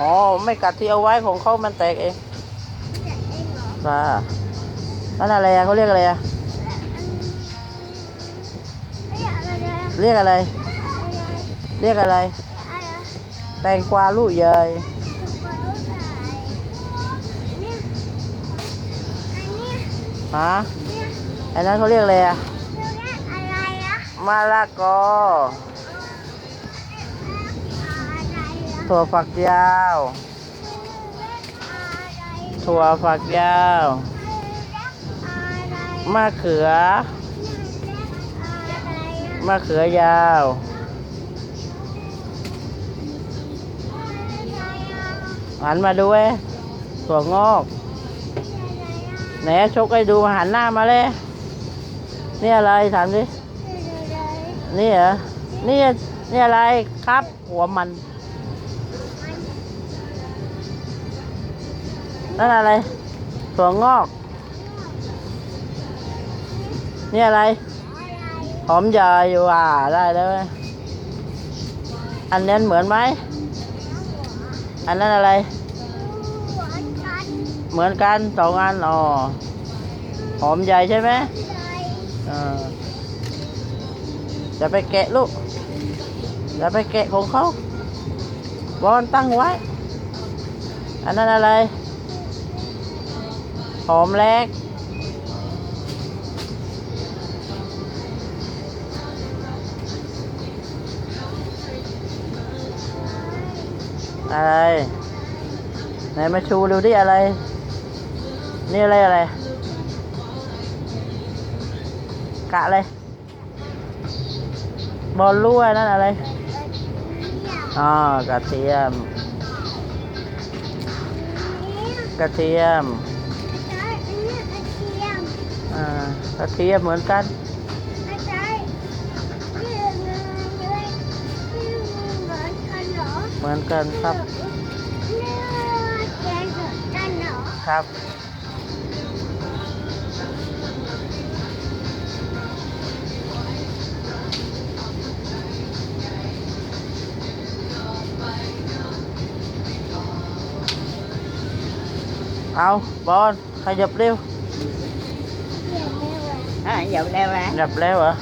อ๋อ ไม่กัดที่เอาไว้ของเขามันแตกเองจะเองเหรอจ้านั่นอะไรอะเขาเรียกอะไรอะเรียกอะไรนะเรียกอะไรเรียกอะไรอะไร แตงกวาลูกใหญ่ถูกกว่าลูกชายเนี่ยอันเนี้ยฮะเนี่ยอันนั้นเขาเรียกอะไรอะเรียกอะไรอะมะละกอ ถั่วฝักยาว ถั่วฝักยาว มะเขือ มะเขือยาว หันมาดูเว้ถั่วงอกไหนชกให้ดูหันหน้ามาเลย นี่อะไรถามดินี่เหรอ นี่ นี่อะไรครับ หัวมัน นั่นอะไรถั่วงอก นี่อะไร หอมใหญ่อยู่อะได้แล้วเว้ยอันนั้นเหมือนไหม อันนั้นอะไร เหมือนกันสองอันอ๋อหอมใหญ่ใช่ไหมเออจะไปแกะลูกจะไปแกะของเขาบอลตั้งไว้ อันนั้นอะไร หอมแรก อะไร ไหนมาชูดูดิอะไร นี่อะไรอะไร กะเลยบอลลู่นั่นอะไร อ๋อกระเทียม กระเทียม อ่ากระเทียมเหมือนกันเหมือนกันครับครับ เอาบอลขยับเร็ว À, dạo leo ra. ขยับแล้วเหรอ